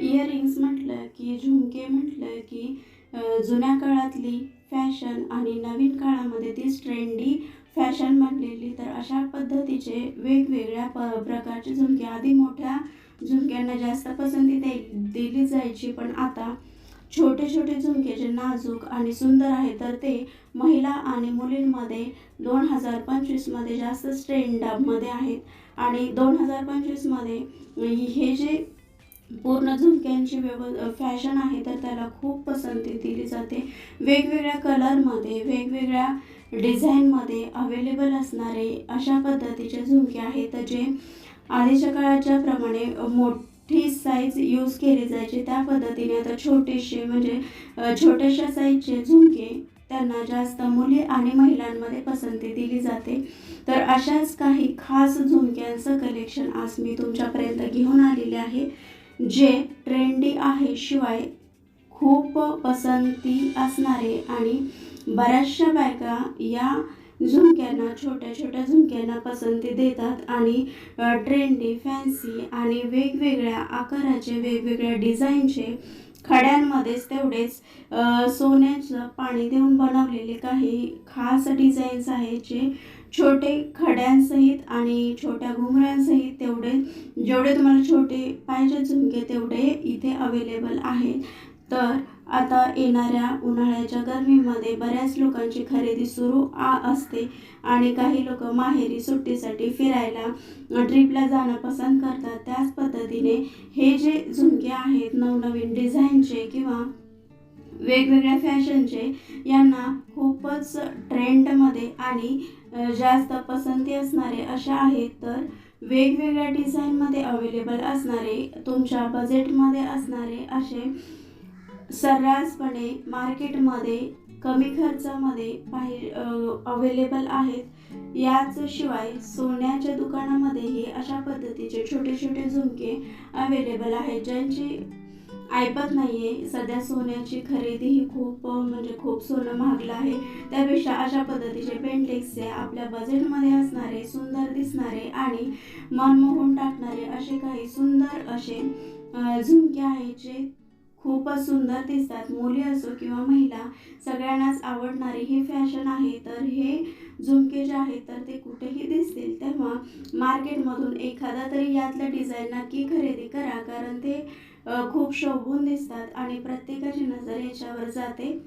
Earrings म्हटलं की झुमके म्हटलं की जुन्या काळातली फॅशन आणि नवीन काळामध्ये तीच ट्रेंडी फॅशन बनलेली. तर अशा पद्धतीचे वेगवेगळ्या प प्रकारचे झुमके. आधी मोठ्या झुमक्यांना जास्त पसंती दे दिली जायची पण आता छोटे छोटे झुमके जे नाजूक आणि सुंदर आहे तर ते महिला आणि मुलींमध्ये दोन हजार पंचवीसमध्ये जास्त ट्रेंडमध्ये आहेत. आणि दोन हजार पंचवीसमध्ये हे जे पूर्ण झुमक्यांची व्यव फॅशन आहे तर त्याला खूप पसंती दिली जाते. वेगवेगळ्या कलरमध्ये वेगवेगळ्या डिझाईनमध्ये अवेलेबल असणारे अशा पद्धतीचे झुमके आहेत. जे आधीच्या काळाच्या प्रमाणे मोठी साईज यूज केली जायची त्या पद्धतीने आता छोटेसे म्हणजे छोट्याशा साईजचे झुमके त्यांना जास्त मुली आणि महिलांमध्ये पसंती दिली जाते. तर अशाच काही खास झुमक्यांचं कलेक्शन आज मी तुमच्यापर्यंत घेऊन आलेले आहे. जे ट्रेंडी आहे शिवाय खूप पसंती असणारे आणि बऱ्याचशा बायका या झुमक्यांना छोट्या छोट्या झुमक्यांना पसंती देतात आणि ट्रेंडी फॅन्सी आणि वेगवेगळ्या आकाराचे वेगवेगळ्या डिझाईनचे खड्यांमध्येच तेवढेच सोन्याचं पाणी देऊन बनवलेले काही खास डिझाईन्स आहेत जे छोटे खड्यांसहित आणि छोट्या घुंगरांसहित तेवढे जेवढे तुम्हाला छोटे पाहिजे झुमके तेवढे इथे अवेलेबल आहेत. तर आता येणाऱ्या उन्हाळ्याच्या गर्मीमध्ये बऱ्याच लोकांची खरेदी सुरू आ असते आणि काही लोक माहेरी सुट्टीसाठी फिरायला ट्रिपला जाणं पसंत करतात. त्याच पद्धतीने हे जे झुमके आहेत नवनवीन डिझाईनचे किंवा वेगवेगळ्या फॅशनचे यांना खूपच ट्रेंडमध्ये आणि जास्त पसंती असणारे अशा आहेत. तर वेगवेगळ्या डिझाईनमध्ये अवेलेबल असणारे तुमच्या बजेटमध्ये असणारे असे सर्रासपणे मार्केटमध्ये कमी खर्चामध्ये पाहि अवेलेबल आहेत. याच शिवाय सोन्याच्या दुकानामध्येही अशा पद्धतीचे छोटे छोटे झुमके अवेलेबल आहेत ज्यांची ऐपत नाही आहे सध्या सोन्याची खरेदी ही खूप म्हणजे खूप सोनं महागलं आहे. त्यापेक्षा अशा पद्धतीचे पेंटेक्सचे आपल्या बजेटमध्ये असणारे सुंदर दिसणारे आणि मन मोहून टाकणारे असे काही सुंदर असे झुमके आहेत जे खूपच सुंदर दिसतात. मुली असो किंवा महिला सगळ्यांनाच आवडणारी ही फॅशन आहे. तर हे झुमके जे आहेत तर ते कुठेही दिसतील. तेव्हा मार्केटमधून एखादा तरी यातलं डिझाईन नक्की खरेदी करा. कारण ते खूप शोभून दिसतात आणि प्रत्येकाची नजर याच्यावर जाते.